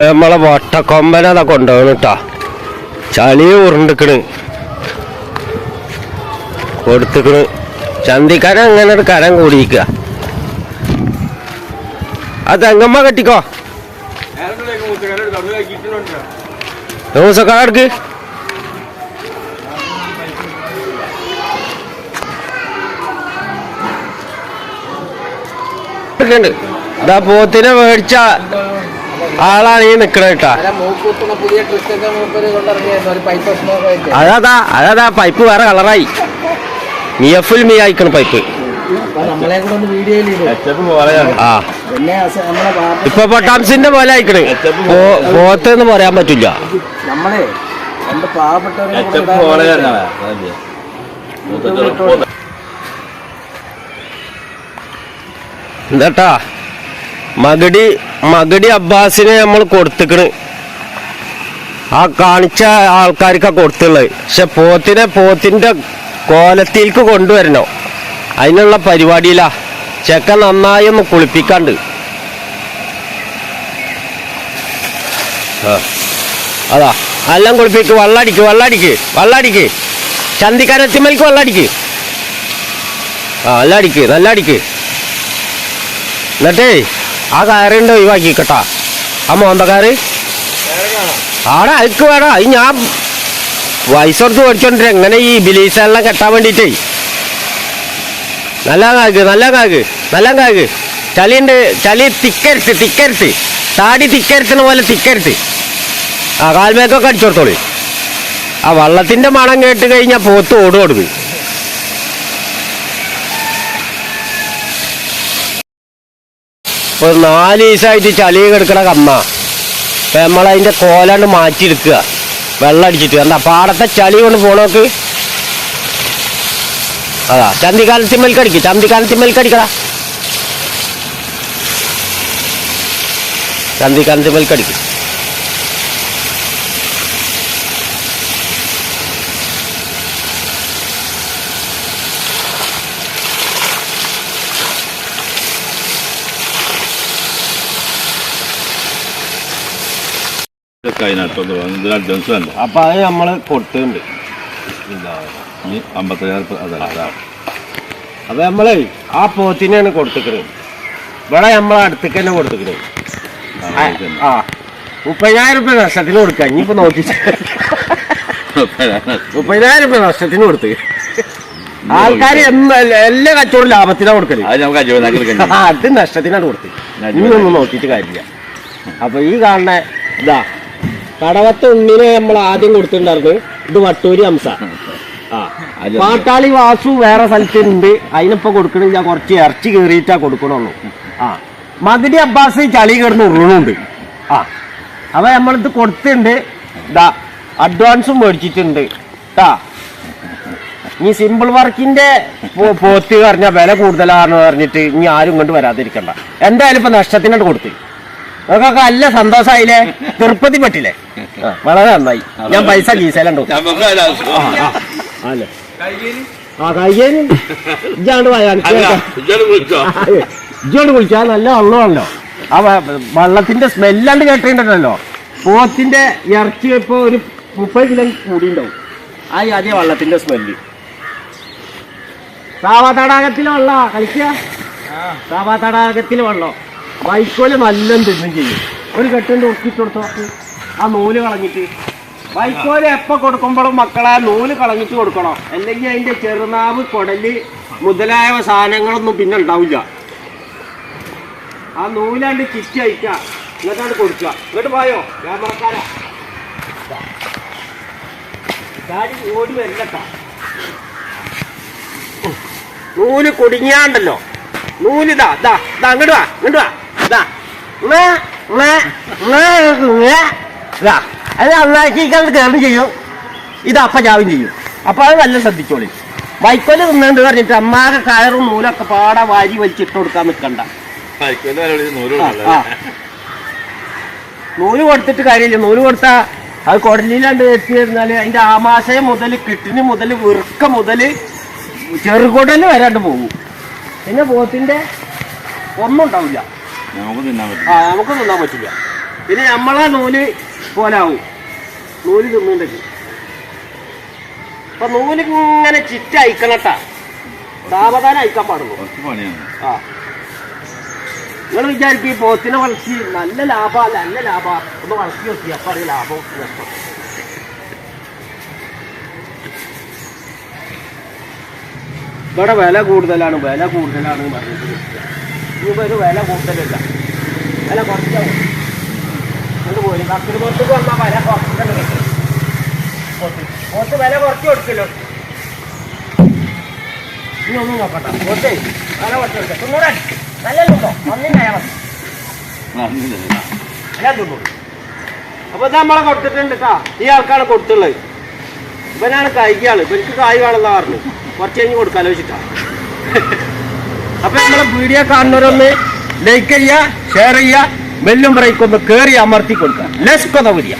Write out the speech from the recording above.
നമ്മളെ വട്ടക്കൊമ്പനതാ കൊണ്ടുപോകണം കേട്ടാ ചളി ഉരുണ്ടിക്കണ്. കൊടുത്തിക്കണ്. ചന്തിക്കാരൻ അങ്ങനെ ഒരു കരം കൂടിയിക്കുക ആ തെങ്ങമ്മ കെട്ടിക്കോ. ദിവസക്കാർക്ക് ഇതാ പോത്തിനെ മേടിച്ച ആളാണ് ഈ നിക്കണ കേട്ടാ. അതാ അതാ പൈപ്പ് വേറെ കളറായി മിയഫുൽ മീ ആയിക്കണ പൈപ്പ് ഇപ്പൊ പൊട്ടാംസിന്റെ പോലെ ആയിക്കണ്. പോത്തെന്ന് പറയാൻ പറ്റില്ല. നമ്മളെ എന്താട്ടാ മകടി മകടി അബ്ബാസിനെ നമ്മൾ കൊടുത്തിക്കണ്. ആ കാണിച്ച ആൾക്കാർക്കാണ് കൊടുത്തുള്ളത്. പക്ഷെ പോത്തിനെ പോത്തിന്റെ കോലത്തിലേക്ക് കൊണ്ടുവരണോ. അതിനുള്ള പരിപാടിയില്ല ചെക്ക നന്നായി ഒന്ന് കുളിപ്പിക്കാണ്ട്. അതാ. എല്ലാം കുളിപ്പിക്ക്. വെള്ളടിക്ക് വെള്ളടിക്ക് വെള്ളടിക്ക്. ചന്തിക്കാനെത്തിമേൽക്ക് വെള്ളടിക്ക്. ആ നല്ല അടിക്ക് നല്ല അടിക്ക്. എന്നിട്ടേ ആ കയറിണ്ട് ഒഴിവാക്കി കേട്ടാ ആ മോന്തക്കാര്. ആടെ അയക്ക് വേടാ അത് ഞാൻ വയസ്സോർത്ത് മേടിച്ചോണ്ടിര എങ്ങനെ ഈ ബിലീസെല്ലാം കെട്ടാൻ വേണ്ടിട്ടേ? നല്ല കാക്ക് നല്ല കാക്ക് നല്ല കാക്ക്. ചളിയുണ്ട് ചളി തിക്കരുത്ത് തിക്കരുത്ത്. താടി തിക്കരുത്തുന്ന പോലെ തിക്കരുത്ത്. ആ കാൽമേക്കൊക്കെ അടിച്ചു കൊടുത്തോളി ആ വള്ളത്തിന്റെ മണം കേട്ട് കഴിഞ്ഞാൽ പോത്ത് ഓട് ഇപ്പൊ നാല് ദിവസമായിട്ട് ചളി കിടക്കണ കമ്മ. അപ്പൊ നമ്മളതിന്റെ കോലാണ്ട് മാറ്റിയെടുക്കുക. വെള്ളം അടിച്ചിട്ട്. എന്താ പാടത്തെ ചളി കൊണ്ട് പോണോക്ക് അതാ. ചന്തിക്കാലത്തിമ്മൽക്ക് അടിക്ക്. ചന്തിക്കാലത്തിമ്മൽക്ക് അടിക്കടാ. ചന്തിക്കാലത്തിമ്മൽക്ക് അടിക്ക്. അഡ്വാൻസ് വേണ്ട? അപ്പൊ അത് നമ്മൾ കൊടുത്തിട്ടുണ്ട് ഈ അമ്പത്തയ്യായിരം അതല്ല അപ്പൊ നമ്മൾ ആ പോത്തിനെയാണ് കൊടുത്തിക്കുന്നത് ഇവിടെ നമ്മളെ അടുത്തേക്ക് തന്നെ കൊടുത്തിക്കുന്നത് ആ മുപ്പതിനായിരം രൂപ നഷ്ടത്തിന് കൊടുക്ക. ഇനിയിപ്പോ നോക്കി മുപ്പതിനായിരം രൂപ നഷ്ടത്തിന് കൊടുത്ത്. ആൾക്കാർ എല്ലാ കച്ചവടം ലാഭത്തിനാണ് കൊടുക്കൽ. അത് നഷ്ടത്തിനാണ് കൊടുത്തത് ഇനി ഒന്നും നോക്കിയിട്ട് കാര്യമില്ല. അപ്പൊ ഈ കാണുന്ന ഇതാ കടവത്ത് ഉണ്ണിനെ നമ്മൾ ആദ്യം കൊടുത്തിട്ടുണ്ടായിരുന്നു ഇത് വട്ടൂരി ഹംസ ആ. പാട്ടാളി വാസു വേറെ സ്ഥലത്തുണ്ട്. അതിനിപ്പോ കൊടുക്കണില്ല. കുറച്ച് ഇറച്ചി കയറിയിട്ടാ കൊടുക്കണുള്ളൂ. ആ. മതിരി അബ്ബാസ് ചളി കിടന്ന് ഉരുളുണ്ട് ആ. അവ നമ്മളിത് കൊടുത്തിട്ടുണ്ട്. ഇതാ അഡ്വാൻസും മേടിച്ചിട്ടുണ്ട്. ട്ടാ ഇനി സിമ്പിൾ വർക്കിന്റെ പോത്ത് പറഞ്ഞ വില കൂടുതലാണെന്ന് പറഞ്ഞിട്ട് ഇനി ആരും കൊണ്ട് വരാതിരിക്കണ്ട. എന്തായാലും ഇപ്പൊ നഷ്ടത്തിനായിട്ട് കൊടുത്ത്. നിങ്ങൾക്കൊക്കെ നല്ല സന്തോഷമായില്ലേ തിരുപ്പതി പറ്റില്ലേ വളരെ നന്നായി. ഞാൻ പൈസ ഗീസലുണ്ടോ? അല്ലേ ആ കയ്യേന് ഇജാണ്ട് നല്ല വെള്ളമാണല്ലോ ആ വെള്ളത്തിന്റെ സ്മെല്ലാണ്ട് കേട്ടിട്ടുണ്ടല്ലോ. പോത്തിന്റെ ഇറച്ചി ഇപ്പൊ ഒരു മുപ്പത് കിലോ കൂടിണ്ടാവും. ആ അതേ വെള്ളത്തിന്റെ സ്മെല്ല്. സാവാ തടാകത്തിലെ വെള്ള കളിക്കുക സാവാ തടാകത്തിലെ വെള്ളം. വൈക്കോൽ നല്ല തിന്നും ചെയ്യും. ഒരു ഉറക്കി ഉറക്കിട്ട് കൊടുത്തോ? ആ നൂൽ കളഞ്ഞിട്ട്. വൈക്കോൽ എപ്പോ കൊടുക്കുമ്പോഴും മക്കളെ നൂൽ കളഞ്ഞിട്ട് കൊടുക്കണം? അല്ലെങ്കിൽ അതിന്റെ ചെറുനാവ് കുടൽ മുതലായ സാധനങ്ങളൊന്നും പിന്നെ ഉണ്ടാവില്ല. ആ നൂലാണ്ട് ചിറ്റി അയക്കുക എന്നിട്ടാണ് കൊടുക്കുക. എന്നിട്ട് പോയോ? ക്യാമറക്കാരാ. ചാടി ഓടി വരില്ലട്ടാ നൂൽ കുടുങ്ങിയാണ്ടല്ലോ. നൂലിതാ ദാ ദാ അങ്ങോട്ട് വാ ഇങ്ങോട്ട് വാ. അത് കണ്ട് കയറും ചെയ്യും. ഇത് അപ്പ ചാവും ചെയ്യും. അപ്പൊ അത് നല്ല ശ്രദ്ധിച്ചോളി. വൈക്കോൽ തിന്നുണ്ട് പറഞ്ഞിട്ട് അമ്മാകെ കയറും നൂലൊക്കെ പാടാ വാരി വലിച്ചിട്ട് കൊടുക്കാൻ നിൽക്കണ്ട. നൂൽ കൊടുത്തിട്ട് കാര്യമില്ല. നൂൽ കൊടുത്താ അത് കുടലിലാണ്ട് എത്തി കഴിഞ്ഞാൽ അതിന്റെ ആമാശയം മുതൽ കിട്ടിന് മുതൽ വിറുക്ക മുതൽ ചെറുകുടൽ വരാണ്ട് പോകും. പിന്നെ പോത്തിന്റെ ഒന്നും ഉണ്ടാവില്ല. നമുക്ക് തിന്നാൻ പറ്റില്ല. ആ നമുക്ക് തിന്നാൻ പറ്റില്ല. പിന്നെ നമ്മളാ നൂൽ പോലാവും. നൂൽ തിന്നുണ്ടെങ്കിൽ അപ്പൊ നൂൽ ഇങ്ങനെ ചിറ്റ അയക്കണട്ടാ. സാവധാനം അയക്കാൻ പാടുള്ളൂ. കുറച്ച് പണിയാണ്. ആ. നിങ്ങൾ വിചാരിക്കും ഈ പോത്തിനെ വളർത്തി നല്ല ലാഭ നല്ല ലാഭ. ഒന്ന് വളർത്തി നോക്കി അപ്പൊ അറിയാം ലാഭം നഷ്ടം ഇവിടെ വില കൂടുതലാണ് വില കൂടുതലാണ് പറഞ്ഞിട്ട് ഇനിയിപ്പോ ഒരു വില കൂടുതലില്ല. വില കുറച്ചാവും. പോയി. കത്തിന് പുറത്തേക്ക് വന്നാൽ വില കുറച്ചിട്ടുണ്ട് കിട്ടും. പോത്ത്. വില കുറച്ച് കൊടുക്കല്ലോ? ഇനി ഒന്നും നോക്കട്ടെ പോത്തേ. വില കുറച്ച് കൊടുക്കാം. തൊണ്ണൂറ് നല്ലല്ലോ ഞാൻ തിന്നു. അപ്പൊ ഇത് നമ്മളെ കൊടുത്തിട്ടുണ്ട് കേട്ടാ ഈ ആൾക്കാണ് കൊടുത്തുള്ളത്. ഇവനാണ് കൈകാൾ ഇവർക്ക് കായ് വേണമെന്നാ പറഞ്ഞു കുറച്ച് കഴിഞ്ഞ് കൊടുക്കാലോ വെച്ചിട്ടാ അപ്പൊ നമ്മളെ വീഡിയോ കാണുന്നവരൊന്ന് ലൈക്ക് ചെയ്യുക ഷെയർ ചെയ്യുക ബെല്ലും ബ്രേക്ക് ഒന്ന് കയറി അമർത്തി കൊടുക്കുക. ലെസ് കൊതവരിക